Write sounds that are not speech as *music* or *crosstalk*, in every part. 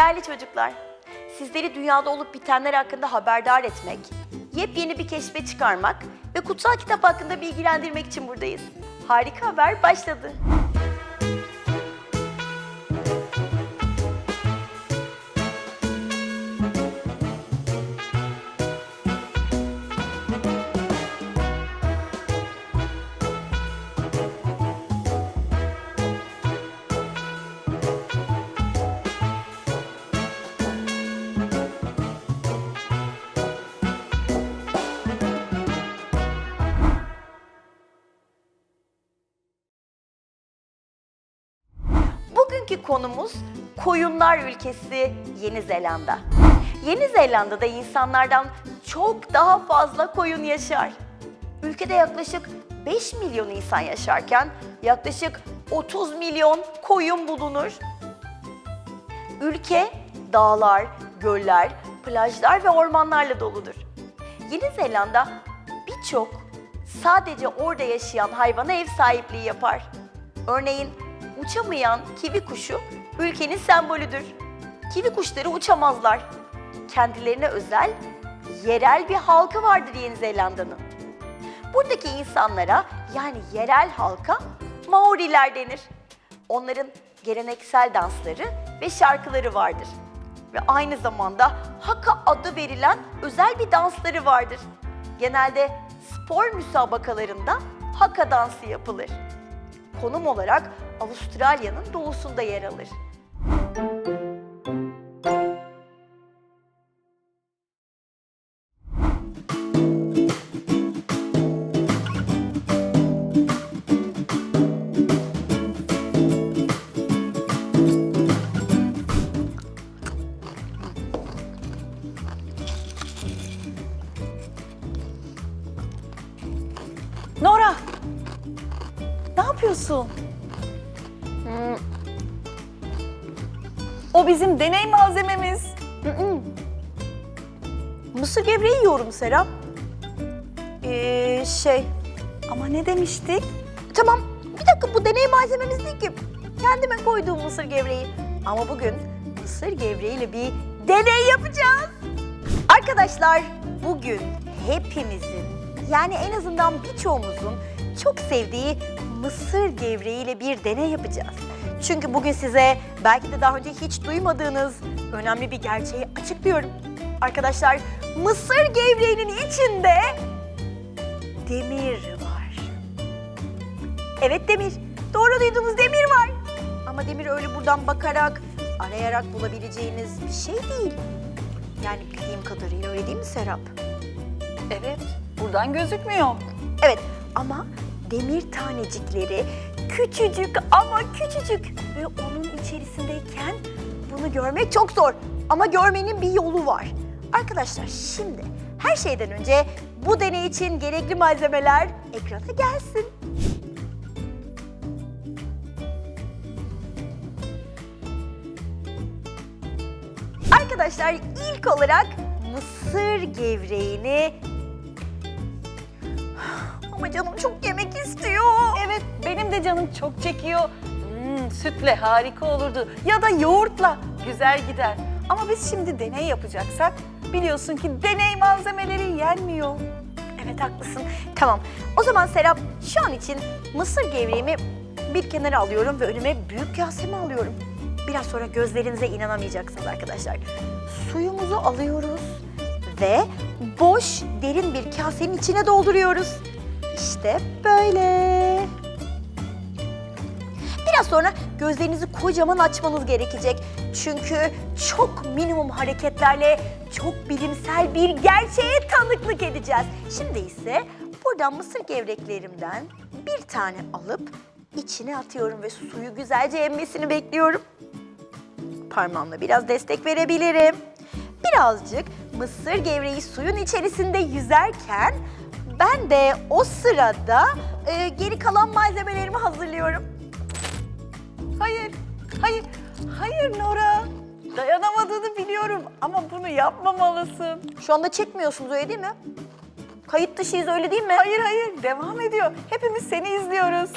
Değerli çocuklar, sizleri dünyada olup bitenler hakkında haberdar etmek, yepyeni bir keşfe çıkarmak ve kutsal kitap hakkında bilgilendirmek için buradayız. Harika haber başladı. Bugünkü konumuz koyunlar ülkesi Yeni Zelanda. Yeni Zelanda'da insanlardan çok daha fazla koyun yaşar. Ülkede yaklaşık 5 milyon insan yaşarken yaklaşık 30 milyon koyun bulunur. Ülke dağlar, göller, plajlar ve ormanlarla doludur. Yeni Zelanda birçok sadece orada yaşayan hayvana ev sahipliği yapar. Örneğin uçamayan kivi kuşu ülkenin sembolüdür. Kivi kuşları uçamazlar. Kendilerine özel yerel bir halkı vardır Yeni Zelanda'nın. Buradaki insanlara yani yerel halka Maoriler denir. Onların geleneksel dansları ve şarkıları vardır. Ve aynı zamanda Haka adı verilen özel bir dansları vardır. Genelde spor müsabakalarında Haka dansı yapılır. Konum olarak Avustralya'nın doğusunda yer alır. Yiyorum Serap. Ee, şey, Ama ne demiştik? tamam bir dakika bu deney malzememiz değil ki. Kendime koyduğum mısır gevreği. Ama bugün mısır gevreğiyle bir deney yapacağız. Arkadaşlar bugün hepimizin yani en azından birçoğumuzun çok sevdiği mısır gevreğiyle bir deney yapacağız. Çünkü bugün size belki de daha önce hiç duymadığınız önemli bir gerçeği açıklıyorum. Arkadaşlar mısır gevreğinin içinde demir var. Evet demir. Doğru duydunuz demir var. Ama demir öyle buradan bakarak, arayarak bulabileceğiniz bir şey değil. Yani bildiğim kadarıyla öyle değil mi Serap? Evet, buradan gözükmüyor. Evet ama demir tanecikleri küçücük ama küçücük ve onun içerisindeyken bunu görmek çok zor. Ama görmenin bir yolu var. Arkadaşlar şimdi her şeyden önce bu deney için gerekli malzemeler ekrana gelsin. Arkadaşlar ilk olarak mısır gevreğini ama canım çok yemek istiyor. Evet, benim de canım çok çekiyor. Hmm, sütle harika olurdu. Ya da yoğurtla güzel gider. Ama biz şimdi deney yapacaksak biliyorsun ki deney malzemeleri yenmiyor. Evet haklısın. Tamam. O zaman Serap şu an için mısır gevreğimi bir kenara alıyorum ve önüme büyük kaseme alıyorum. Biraz sonra gözlerinize inanamayacaksınız arkadaşlar. Suyumuzu alıyoruz ve boş derin bir kasenin içine dolduruyoruz. İşte böyle. Biraz sonra gözlerinizi kocaman açmanız gerekecek. Çünkü çok minimum hareketlerle çok bilimsel bir gerçeğe tanıklık edeceğiz. Şimdi ise buradan mısır gevreklerimden bir tane alıp içine atıyorum ve suyu güzelce emmesini bekliyorum. Parmağımla biraz destek verebilirim. Birazcık mısır gevreği suyun içerisinde yüzerken ben de o sırada e, geri kalan malzemelerimi hazırlıyorum. Hayır, hayır, hayır Nora. Dayanamadığını biliyorum ama bunu yapmamalısın. Şu anda çekmiyorsunuz öyle değil mi? Kayıt dışıyız öyle değil mi? Hayır hayır, devam ediyor. Hepimiz seni izliyoruz.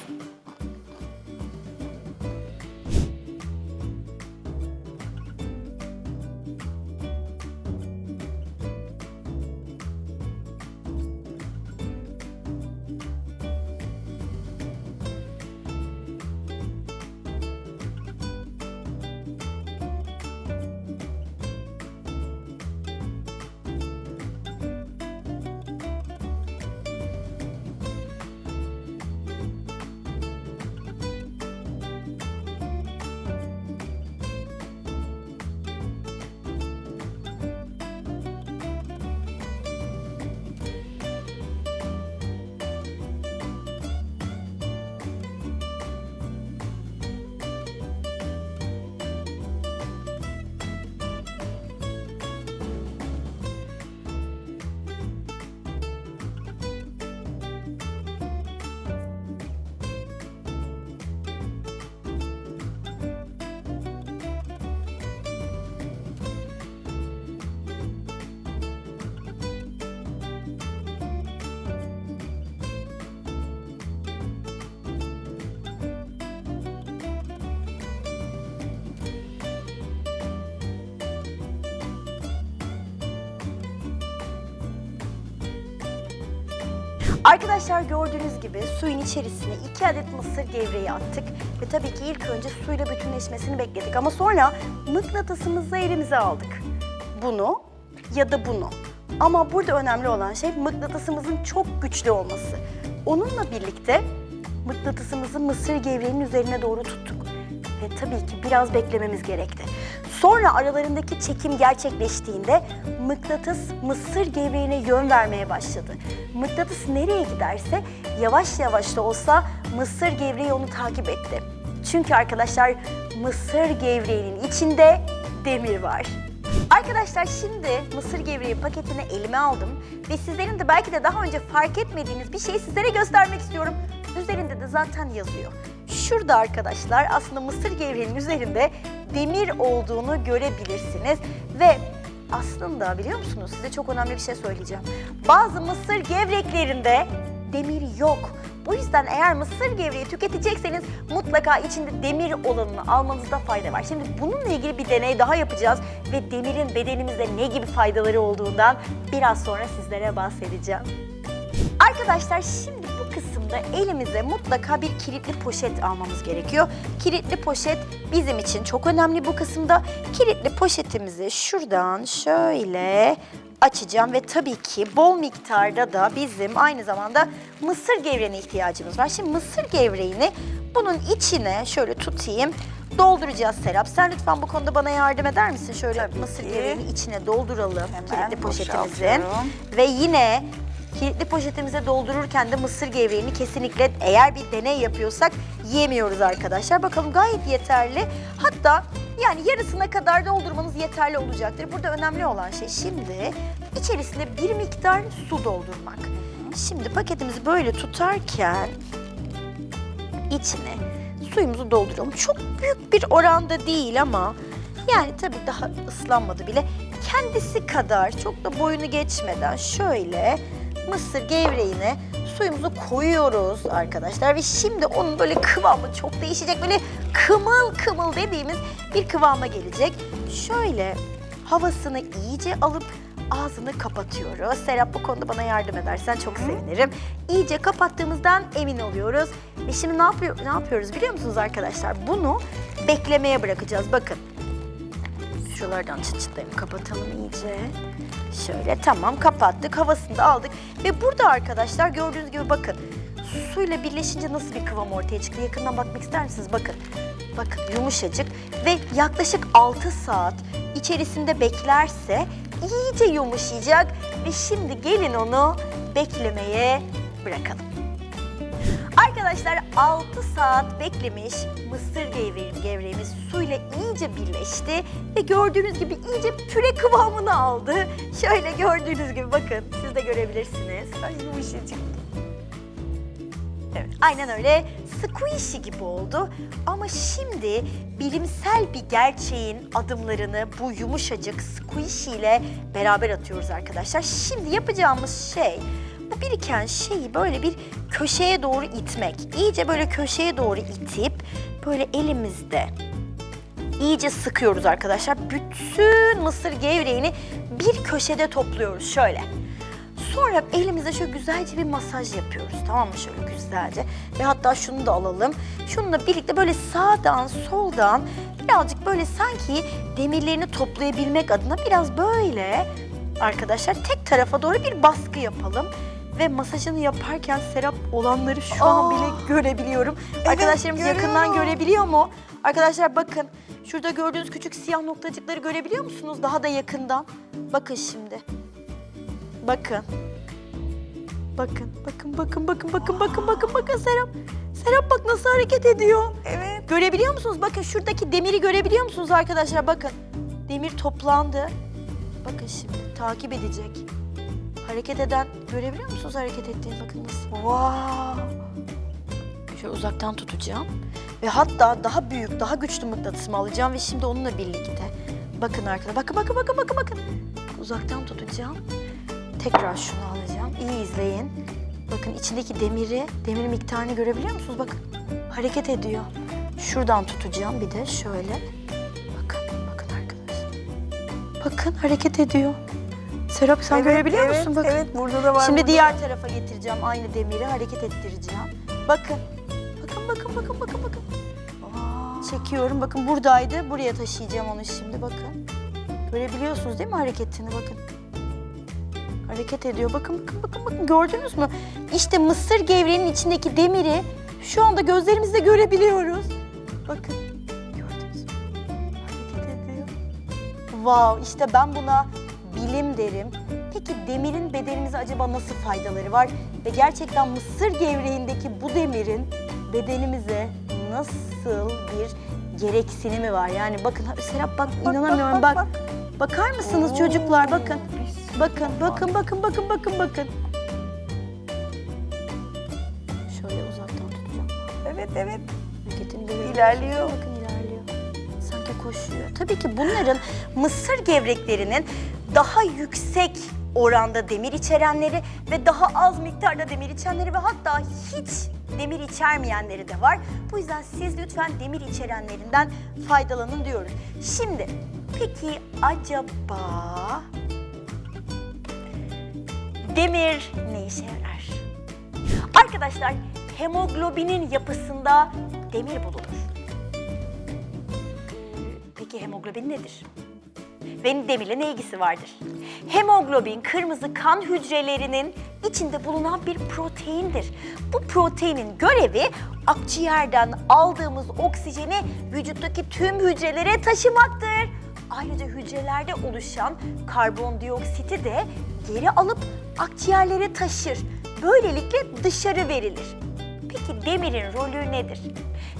Arkadaşlar gördüğünüz gibi suyun içerisine 2 adet mısır gevreği attık. Ve tabii ki ilk önce suyla bütünleşmesini bekledik. Ama sonra mıknatısımızı elimize aldık. Bunu ya da bunu. Ama burada önemli olan şey mıknatısımızın çok güçlü olması. Onunla birlikte mıknatısımızı mısır gevreğinin üzerine doğru tuttuk. Ve tabii ki biraz beklememiz gerekti. Sonra aralarındaki çekim gerçekleştiğinde mıknatıs mısır gevreğine yön vermeye başladı. Mıknatıs nereye giderse yavaş yavaş da olsa mısır gevreği onu takip etti. Çünkü arkadaşlar mısır gevreğinin içinde demir var. Arkadaşlar şimdi mısır gevreği paketini elime aldım ve sizlerin de belki de daha önce fark etmediğiniz bir şeyi sizlere göstermek istiyorum. Üzerinde de zaten yazıyor. Şurada arkadaşlar aslında mısır gevreğinin üzerinde demir olduğunu görebilirsiniz ve aslında biliyor musunuz size çok önemli bir şey söyleyeceğim. Bazı mısır gevreklerinde demir yok. Bu yüzden eğer mısır gevreği tüketecekseniz mutlaka içinde demir olanını almanızda fayda var. Şimdi bununla ilgili bir deney daha yapacağız ve demirin bedenimizde ne gibi faydaları olduğundan biraz sonra sizlere bahsedeceğim. Arkadaşlar şimdi bu kısımda elimize mutlaka bir kilitli poşet almamız gerekiyor. Kilitli poşet bizim için çok önemli bu kısımda. Kilitli poşetimizi şuradan şöyle açacağım ve tabii ki bol miktarda da bizim aynı zamanda mısır gevreğine ihtiyacımız var. Şimdi mısır gevreğini bunun içine şöyle tutayım. Dolduracağız Serap. Sen lütfen bu konuda bana yardım eder misin? Şöyle Tabii mısır gevreğini içine dolduralım Hemen kilitli poşetimizin. Ve yine kilitli poşetimize doldururken de mısır gevreğini kesinlikle eğer bir deney yapıyorsak yemiyoruz arkadaşlar. Bakalım gayet yeterli. Hatta yani yarısına kadar doldurmanız yeterli olacaktır. Burada önemli olan şey şimdi içerisine bir miktar su doldurmak. Şimdi paketimizi böyle tutarken içine suyumuzu dolduruyorum. Çok büyük bir oranda değil ama yani tabii daha ıslanmadı bile. Kendisi kadar çok da boyunu geçmeden şöyle mısır gevreğine suyumuzu koyuyoruz arkadaşlar. Ve şimdi onun böyle kıvamı çok değişecek. Böyle kımıl kımıl dediğimiz bir kıvama gelecek. Şöyle havasını iyice alıp ağzını kapatıyoruz. Serap bu konuda bana yardım edersen çok sevinirim. İyice kapattığımızdan emin oluyoruz. Ve şimdi ne yapıyor ne yapıyoruz biliyor musunuz arkadaşlar? Bunu beklemeye bırakacağız. Bakın. Şuralardan çıt çıtlarını kapatalım iyice. Şöyle tamam kapattık. Havasını da aldık. Ve burada arkadaşlar gördüğünüz gibi bakın. Suyla birleşince nasıl bir kıvam ortaya çıktı? Yakından bakmak ister misiniz? Bakın. Bakın yumuşacık ve yaklaşık 6 saat içerisinde beklerse iyice yumuşayacak ve şimdi gelin onu beklemeye bırakalım. Arkadaşlar 6 saat beklemiş mısır gevreğim, gevreğimiz suyla iyice birleşti ve gördüğünüz gibi iyice püre kıvamını aldı. Şöyle gördüğünüz gibi bakın siz de görebilirsiniz. Ay yumuşacık. Evet, aynen öyle squishy gibi oldu. Ama şimdi bilimsel bir gerçeğin adımlarını bu yumuşacık squishy ile beraber atıyoruz arkadaşlar. Şimdi yapacağımız şey biriken şeyi böyle bir köşeye doğru itmek. İyice böyle köşeye doğru itip böyle elimizde iyice sıkıyoruz arkadaşlar. Bütün mısır gevreğini bir köşede topluyoruz şöyle. Sonra elimize şöyle güzelce bir masaj yapıyoruz tamam mı şöyle güzelce. Ve hatta şunu da alalım. Şununla birlikte böyle sağdan soldan birazcık böyle sanki demirlerini toplayabilmek adına biraz böyle arkadaşlar tek tarafa doğru bir baskı yapalım. Ve masajını yaparken Serap olanları şu an Aa. bile görebiliyorum. Arkadaşlarımız yakından görüyorum. görebiliyor mu? Arkadaşlar bakın şurada gördüğünüz küçük siyah noktacıkları görebiliyor musunuz? Daha da yakından. Bakın şimdi. Bakın. Bakın, bakın, bakın, bakın, bakın, bakın, bakın, bakın Serap. Serap bak nasıl hareket ediyor. Evet. Görebiliyor musunuz? Bakın şuradaki demiri görebiliyor musunuz arkadaşlar? Bakın. Demir toplandı. Bakın şimdi takip edecek. Hareket eden görebiliyor musunuz hareket ettiğini? Bakın nasıl. Wow. Şöyle uzaktan tutacağım. Ve hatta daha büyük, daha güçlü mıknatısımı alacağım ve şimdi onunla birlikte. Bakın arkadaşlar. Bakın, bakın, bakın, bakın, bakın. Uzaktan tutacağım. Tekrar şunu alacağım. İyi izleyin. Bakın içindeki demiri, demir miktarını görebiliyor musunuz? Bakın hareket ediyor. Şuradan tutacağım bir de şöyle. Bakın, bakın arkadaşlar. Bakın hareket ediyor. Serap sen görebiliyor evet, musun? Bakın. Evet burada da var. Şimdi burada. diğer tarafa getireceğim. aynı demiri hareket ettireceğim. Bakın. Bakın bakın bakın bakın bakın. Çekiyorum. Bakın buradaydı. Buraya taşıyacağım onu şimdi bakın. Görebiliyorsunuz değil mi hareketini bakın. Hareket ediyor. Bakın bakın bakın bakın gördünüz mü? İşte mısır gevreğinin içindeki demiri şu anda gözlerimizle görebiliyoruz. Bakın. Gördünüz mü? Hareket ediyor. Wow işte ben buna bilim derim. Peki demirin bedenimize acaba nasıl faydaları var? Ve gerçekten mısır gevreğindeki bu demirin bedenimize nasıl bir gereksinimi var? Yani bakın Serap bak, inanamıyorum bak, Bakar mısınız Oo, çocuklar bakın. Bakın, bakın, bakın, bakın, bakın, bakın. Şöyle uzaktan tutacağım. Evet evet. Hareketini görüyorsunuz. İlerliyor. Bakın koşuyor. Tabii ki bunların mısır gevreklerinin daha yüksek oranda demir içerenleri ve daha az miktarda demir içenleri ve hatta hiç demir içermeyenleri de var. Bu yüzden siz lütfen demir içerenlerinden faydalanın diyoruz. Şimdi peki acaba demir ne işe yarar? Arkadaşlar hemoglobinin yapısında demir bulunur. Hemoglobin nedir? Ve demirle ne ilgisi vardır? Hemoglobin kırmızı kan hücrelerinin içinde bulunan bir proteindir. Bu proteinin görevi akciğerden aldığımız oksijeni vücuttaki tüm hücrelere taşımaktır. Ayrıca hücrelerde oluşan karbondioksiti de geri alıp akciğerlere taşır. Böylelikle dışarı verilir. Peki demirin rolü nedir?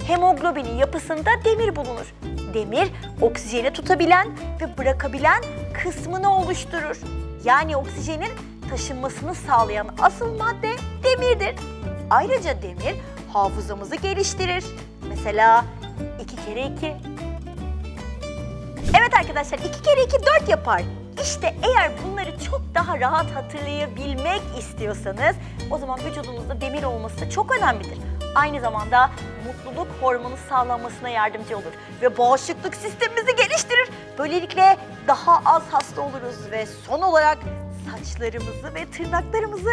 Hemoglobinin yapısında demir bulunur. Demir oksijeni tutabilen ve bırakabilen kısmını oluşturur. Yani oksijenin taşınmasını sağlayan asıl madde demirdir. Ayrıca demir hafızamızı geliştirir. Mesela 2 kere 2 Evet arkadaşlar 2 kere 2 4 yapar. İşte eğer bunları çok daha rahat hatırlayabilmek istiyorsanız o zaman vücudunuzda demir olması çok önemlidir. Aynı zamanda mutluluk hormonu sağlanmasına yardımcı olur ve bağışıklık sistemimizi geliştirir. Böylelikle daha az hasta oluruz ve son olarak saçlarımızı ve tırnaklarımızı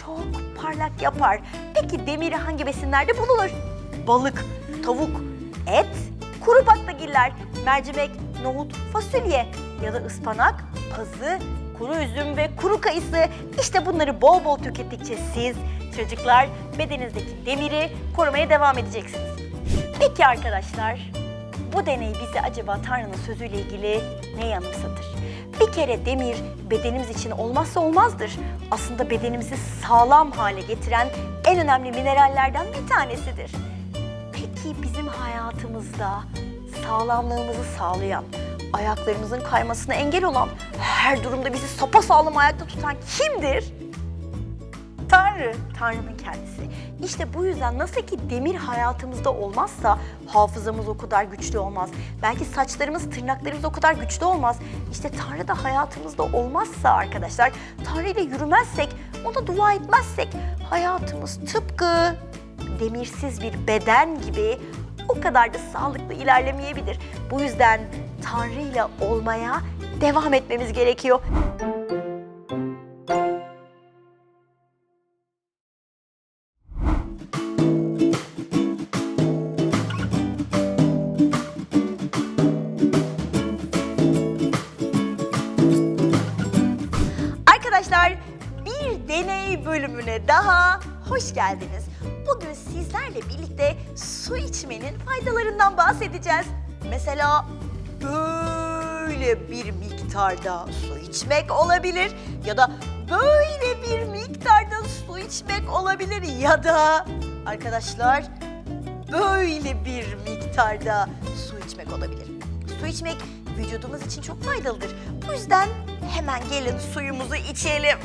çok parlak yapar. Peki demiri hangi besinlerde bulunur? Balık, tavuk, et, kuru baklagiller, mercimek, nohut, fasulye ya da ıspanak, pazı, kuru üzüm ve kuru kayısı. İşte bunları bol bol tükettikçe siz çocuklar bedeninizdeki demiri korumaya devam edeceksiniz. Peki arkadaşlar, bu deney bize acaba Tanrı'nın sözüyle ilgili ne yanımsatır? Bir kere demir bedenimiz için olmazsa olmazdır. Aslında bedenimizi sağlam hale getiren en önemli minerallerden bir tanesidir. Peki bizim hayatımızda sağlamlığımızı sağlayan, ayaklarımızın kaymasına engel olan, her durumda bizi sapasağlam ayakta tutan kimdir? Tanrı, Tanrı'nın kendisi. İşte bu yüzden nasıl ki demir hayatımızda olmazsa hafızamız o kadar güçlü olmaz. Belki saçlarımız, tırnaklarımız o kadar güçlü olmaz. İşte Tanrı da hayatımızda olmazsa arkadaşlar, Tanrı ile yürümezsek, ona dua etmezsek hayatımız tıpkı demirsiz bir beden gibi o kadar da sağlıklı ilerlemeyebilir. Bu yüzden Tanrı ile olmaya devam etmemiz gerekiyor. Arkadaşlar bir deney bölümüne daha hoş geldiniz. Bugün sizlerle birlikte su içmenin faydalarından bahsedeceğiz. Mesela böyle bir miktarda su içmek olabilir ya da böyle bir miktarda su içmek olabilir ya da arkadaşlar böyle bir miktarda su içmek olabilir. Su içmek vücudumuz için çok faydalıdır. Bu yüzden hemen gelin suyumuzu içelim.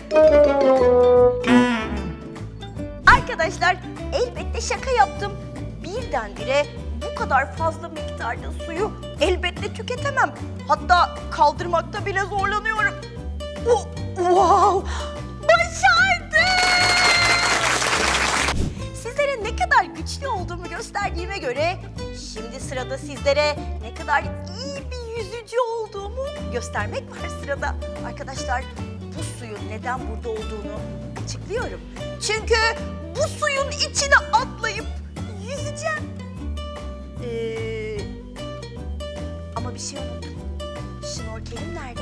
Arkadaşlar elbette şaka yaptım. Birdenbire bu kadar fazla miktarda suyu elbette tüketemem. Hatta kaldırmakta bile zorlanıyorum. Oh, wow! Başardım! Sizlere ne kadar güçlü olduğumu gösterdiğime göre şimdi sırada sizlere ne kadar iyi bir yüzücü olduğumu göstermek var sırada. Arkadaşlar bu suyun neden burada olduğunu açıklıyorum. Çünkü bu suyun içine atlayıp bir şey unuttum. Şnorkelim nerede?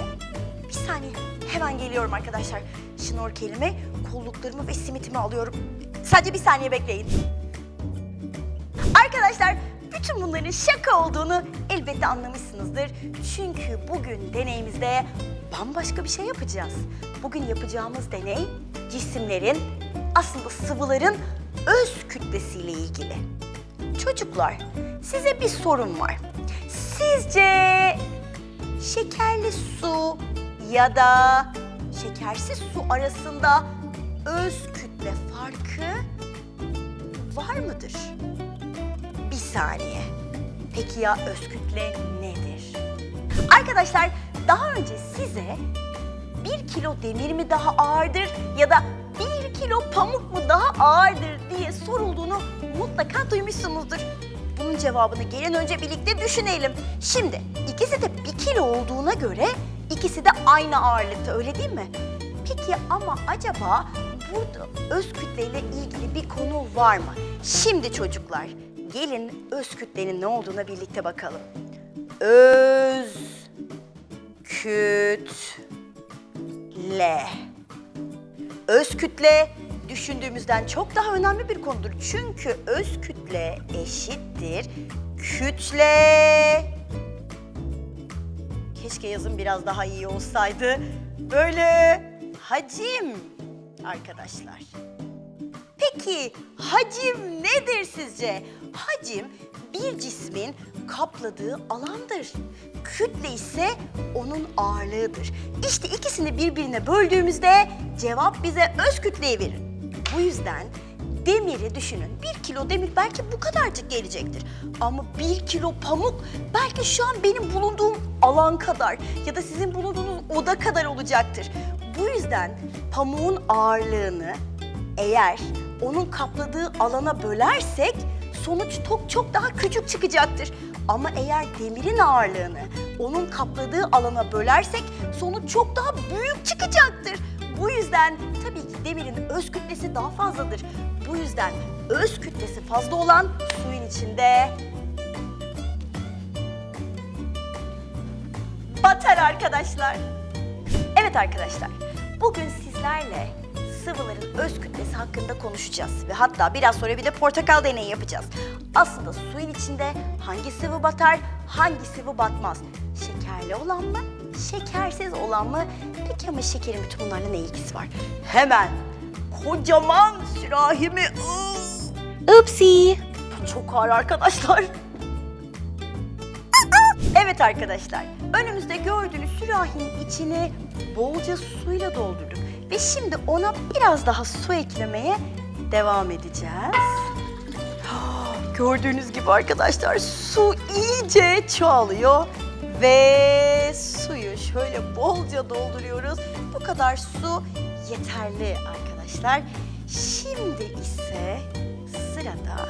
Bir saniye. Hemen geliyorum arkadaşlar. Şnorkelimi, kolluklarımı ve simitimi alıyorum. Sadece bir saniye bekleyin. Arkadaşlar bütün bunların şaka olduğunu elbette anlamışsınızdır. Çünkü bugün deneyimizde bambaşka bir şey yapacağız. Bugün yapacağımız deney cisimlerin aslında sıvıların öz kütlesiyle ilgili. Çocuklar size bir sorum var. Sizce şekerli su ya da şekersiz su arasında öz kütle farkı var mıdır? Bir saniye. Peki ya öz kütle nedir? Arkadaşlar daha önce size bir kilo demir mi daha ağırdır ya da bir kilo pamuk mu daha ağırdır diye sorulduğunu mutlaka duymuşsunuzdur. Bunun cevabını gelin önce birlikte düşünelim. Şimdi ikisi de bir kilo olduğuna göre ikisi de aynı ağırlıkta öyle değil mi? Peki ama acaba burada öz kütleyle ilgili bir konu var mı? Şimdi çocuklar gelin öz kütlenin ne olduğuna birlikte bakalım. Öz kütle. Öz kütle düşündüğümüzden çok daha önemli bir konudur. Çünkü öz kütle eşittir kütle. Keşke yazım biraz daha iyi olsaydı. Böyle hacim arkadaşlar. Peki hacim nedir sizce? Hacim bir cismin kapladığı alandır. Kütle ise onun ağırlığıdır. İşte ikisini birbirine böldüğümüzde cevap bize öz kütleyi verir. Bu yüzden demiri düşünün. Bir kilo demir belki bu kadarcık gelecektir. Ama bir kilo pamuk belki şu an benim bulunduğum alan kadar ya da sizin bulunduğunuz oda kadar olacaktır. Bu yüzden pamuğun ağırlığını eğer onun kapladığı alana bölersek sonuç çok çok daha küçük çıkacaktır. Ama eğer demirin ağırlığını onun kapladığı alana bölersek sonuç çok daha büyük çıkacaktır. Bu yüzden tabii ki demirin öz kütlesi daha fazladır. Bu yüzden öz kütlesi fazla olan suyun içinde batar arkadaşlar. Evet arkadaşlar, bugün sizlerle sıvıların öz kütlesi hakkında konuşacağız. Ve hatta biraz sonra bir de portakal deneyi yapacağız. Aslında suyun içinde hangi sıvı batar, hangi sıvı batmaz? Şekerli olan mı, şekersiz olan mı? Peki ama şekerin bütün bunlarla ne ilgisi var? Hemen kocaman sürahimi... Upsi. Bu çok ağır arkadaşlar. Evet arkadaşlar, önümüzde gördüğünüz sürahinin içini bolca suyla doldurduk. Ve şimdi ona biraz daha su eklemeye devam edeceğiz. *gasps* Gördüğünüz gibi arkadaşlar su iyice çoğalıyor. Ve şöyle bolca dolduruyoruz. Bu kadar su yeterli arkadaşlar. Şimdi ise sırada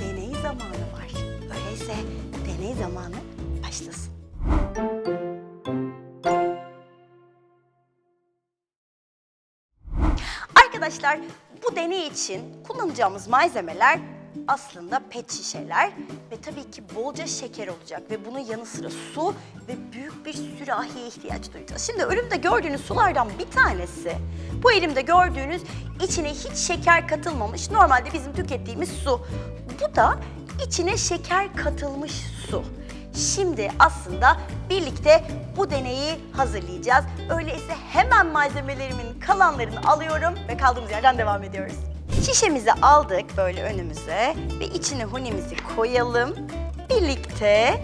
deney zamanı var. Öyleyse deney zamanı başlasın. Arkadaşlar bu deney için kullanacağımız malzemeler aslında pet şişeler ve tabii ki bolca şeker olacak ve bunun yanı sıra su ve büyük bir sürahiye ihtiyaç duyacağız. Şimdi önümde gördüğünüz sulardan bir tanesi bu elimde gördüğünüz içine hiç şeker katılmamış normalde bizim tükettiğimiz su. Bu da içine şeker katılmış su. Şimdi aslında birlikte bu deneyi hazırlayacağız. Öyleyse hemen malzemelerimin kalanlarını alıyorum ve kaldığımız yerden devam ediyoruz. Şişemizi aldık böyle önümüze ve içine hunimizi koyalım. Birlikte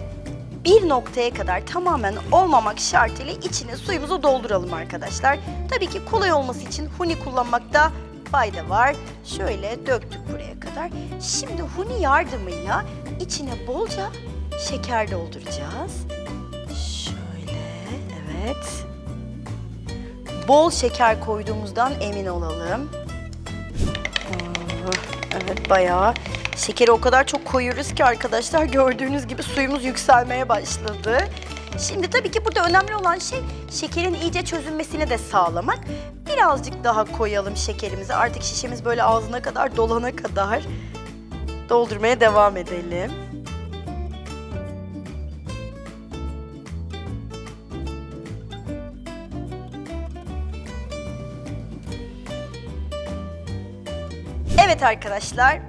bir noktaya kadar tamamen olmamak şartıyla içine suyumuzu dolduralım arkadaşlar. Tabii ki kolay olması için huni kullanmakta fayda var. Şöyle döktük buraya kadar. Şimdi huni yardımıyla içine bolca şeker dolduracağız. Şöyle, evet. Bol şeker koyduğumuzdan emin olalım. Oh, Evet, bayağı. Şekeri o kadar çok koyuyoruz ki arkadaşlar gördüğünüz gibi suyumuz yükselmeye başladı. Şimdi tabii ki burada önemli olan şey şekerin iyice çözünmesini de sağlamak. birazcık daha koyalım şekerimizi. Artık şişemiz böyle ağzına kadar dolana kadar doldurmaya devam edelim. Evet arkadaşlar,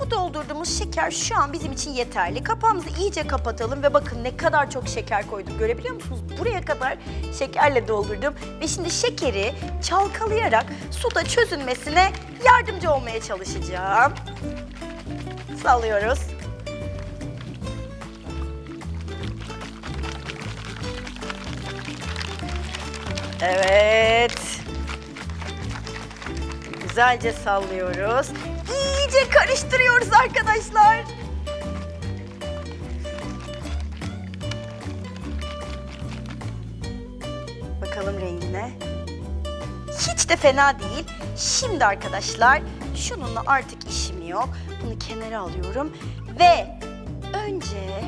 bu doldurduğumuz şeker şu an bizim için yeterli. Kapağımızı iyice kapatalım ve bakın ne kadar çok şeker koydum. Görebiliyor musunuz? Buraya kadar şekerle doldurdum. Ve şimdi şekeri çalkalayarak suda çözünmesine yardımcı olmaya çalışacağım. Sallıyoruz. Evet. Güzelce sallıyoruz. İyice karıştırıyoruz arkadaşlar. Bakalım rengine. Hiç de fena değil. Şimdi arkadaşlar şununla artık işim yok. Bunu kenara alıyorum ve önce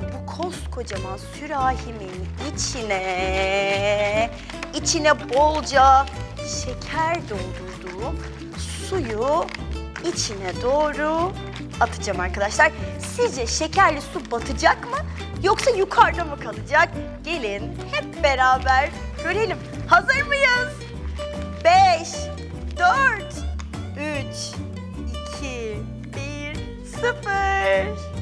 bu koskocaman sürahimin içine içine bolca şeker suyu içine doğru atacağım arkadaşlar. Sizce şekerli su batacak mı yoksa yukarıda mı kalacak? Gelin hep beraber görelim. Hazır mıyız? 5, 4, 3, 2, 1, 0.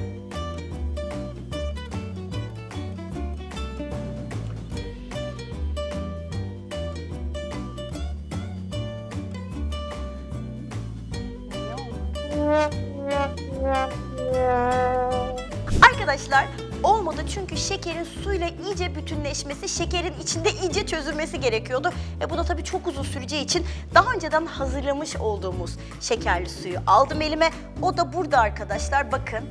şekerin suyla iyice bütünleşmesi, şekerin içinde iyice çözülmesi gerekiyordu. E bu da tabii çok uzun süreceği için daha önceden hazırlamış olduğumuz şekerli suyu aldım elime. O da burada arkadaşlar bakın.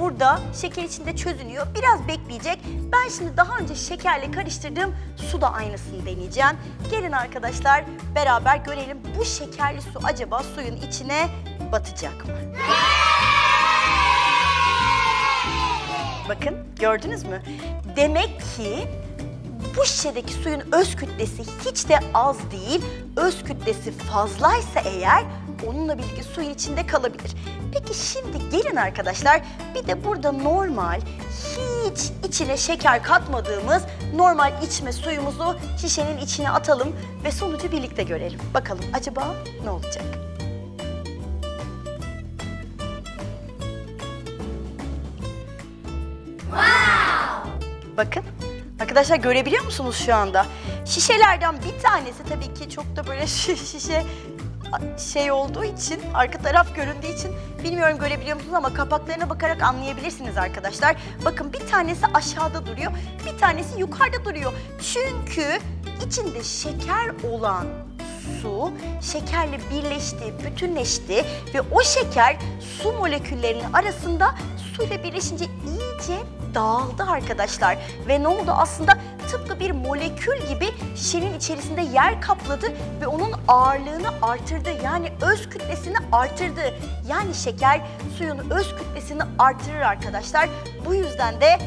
Burada şeker içinde çözünüyor. Biraz bekleyecek. Ben şimdi daha önce şekerle karıştırdığım su da aynısını deneyeceğim. Gelin arkadaşlar beraber görelim bu şekerli su acaba suyun içine batacak mı? Bakın gördünüz mü? Demek ki bu şişedeki suyun öz kütlesi hiç de az değil. Öz kütlesi fazlaysa eğer onunla birlikte suyun içinde kalabilir. Peki şimdi gelin arkadaşlar bir de burada normal hiç içine şeker katmadığımız normal içme suyumuzu şişenin içine atalım ve sonucu birlikte görelim. Bakalım acaba ne olacak? Bakın. Arkadaşlar görebiliyor musunuz şu anda? Şişelerden bir tanesi tabii ki çok da böyle *laughs* şi- şişe şey olduğu için, arka taraf göründüğü için bilmiyorum görebiliyor musunuz ama kapaklarına bakarak anlayabilirsiniz arkadaşlar. Bakın bir tanesi aşağıda duruyor, bir tanesi yukarıda duruyor. Çünkü içinde şeker olan su şekerle birleşti, bütünleşti ve o şeker su moleküllerinin arasında suyla birleşince iyice dağıldı arkadaşlar. Ve ne oldu aslında tıpkı bir molekül gibi şişenin içerisinde yer kapladı ve onun ağırlığını artırdı. Yani öz kütlesini artırdı. Yani şeker suyun öz kütlesini artırır arkadaşlar. Bu yüzden de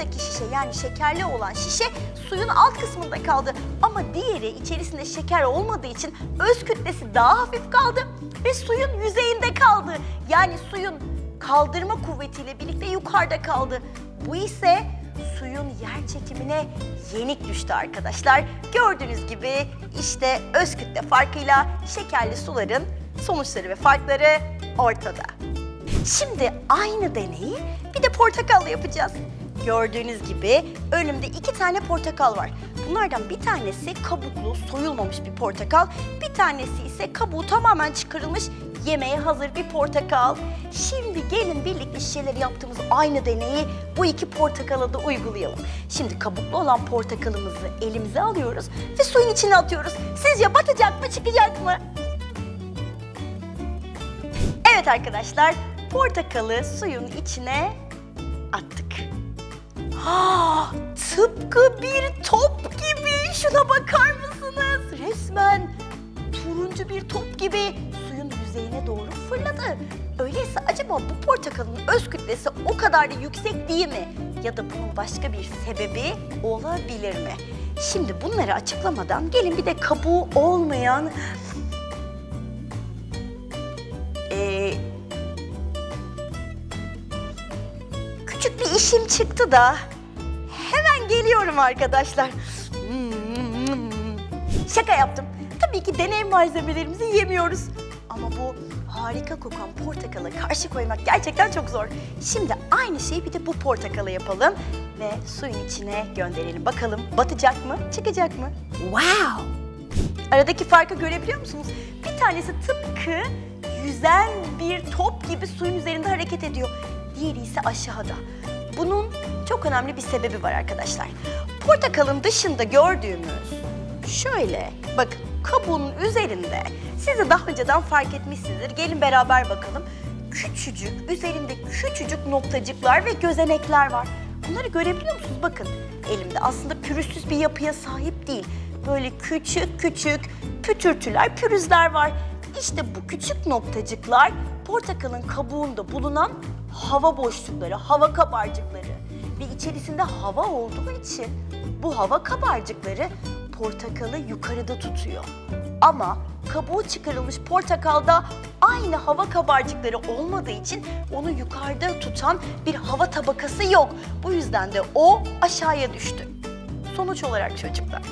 buradaki şişe yani şekerli olan şişe suyun alt kısmında kaldı. Ama diğeri içerisinde şeker olmadığı için öz kütlesi daha hafif kaldı ve suyun yüzeyinde kaldı. Yani suyun kaldırma kuvvetiyle birlikte yukarıda kaldı. Bu ise suyun yer çekimine yenik düştü arkadaşlar. Gördüğünüz gibi işte öz kütle farkıyla şekerli suların sonuçları ve farkları ortada. Şimdi aynı deneyi bir de portakalla yapacağız. Gördüğünüz gibi önümde iki tane portakal var. Bunlardan bir tanesi kabuklu, soyulmamış bir portakal. Bir tanesi ise kabuğu tamamen çıkarılmış, yemeğe hazır bir portakal. Şimdi gelin birlikte şişeleri yaptığımız aynı deneyi bu iki portakala da uygulayalım. Şimdi kabuklu olan portakalımızı elimize alıyoruz ve suyun içine atıyoruz. Sizce batacak mı, çıkacak mı? Evet arkadaşlar, portakalı suyun içine attık. Ha, tıpkı bir top gibi. Şuna bakar mısınız? Resmen turuncu bir top gibi suyun yüzeyine doğru fırladı. Öyleyse acaba bu portakalın öz kütlesi o kadar da yüksek değil mi? Ya da bunun başka bir sebebi olabilir mi? Şimdi bunları açıklamadan gelin bir de kabuğu olmayan... işim çıktı da hemen geliyorum arkadaşlar. Şaka yaptım. Tabii ki deney malzemelerimizi yemiyoruz. Ama bu harika kokan portakala karşı koymak gerçekten çok zor. Şimdi aynı şeyi bir de bu portakala yapalım ve suyun içine gönderelim. Bakalım batacak mı, çıkacak mı? Wow! Aradaki farkı görebiliyor musunuz? Bir tanesi tıpkı yüzen bir top gibi suyun üzerinde hareket ediyor. Diğeri ise aşağıda. Bunun çok önemli bir sebebi var arkadaşlar. Portakalın dışında gördüğümüz şöyle bakın kabuğunun üzerinde siz de daha önceden fark etmişsinizdir. Gelin beraber bakalım. Küçücük, üzerinde küçücük noktacıklar ve gözenekler var. Bunları görebiliyor musunuz? Bakın elimde aslında pürüzsüz bir yapıya sahip değil. Böyle küçük küçük pütürtüler, pürüzler var. İşte bu küçük noktacıklar portakalın kabuğunda bulunan hava boşlukları, hava kabarcıkları. Ve içerisinde hava olduğu için bu hava kabarcıkları portakalı yukarıda tutuyor. Ama kabuğu çıkarılmış portakalda aynı hava kabarcıkları olmadığı için onu yukarıda tutan bir hava tabakası yok. Bu yüzden de o aşağıya düştü. Sonuç olarak çocuklar,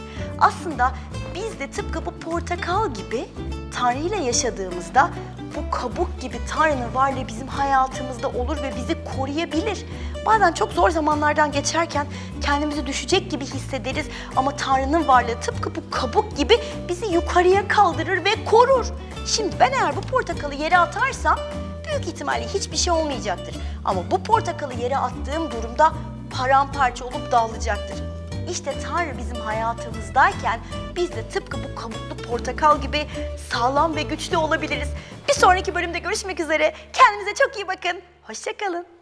aslında biz de tıpkı bu portakal gibi Tanrı ile yaşadığımızda bu kabuk gibi Tanrı'nın varlığı bizim hayatımızda olur ve bizi koruyabilir. Bazen çok zor zamanlardan geçerken kendimizi düşecek gibi hissederiz ama Tanrı'nın varlığı tıpkı bu kabuk gibi bizi yukarıya kaldırır ve korur. Şimdi ben eğer bu portakalı yere atarsam büyük ihtimalle hiçbir şey olmayacaktır. Ama bu portakalı yere attığım durumda paramparça olup dağılacaktır. İşte Tanrı bizim hayatımızdayken biz de tıpkı bu kabuklu portakal gibi sağlam ve güçlü olabiliriz. Bir sonraki bölümde görüşmek üzere. Kendinize çok iyi bakın. Hoşçakalın.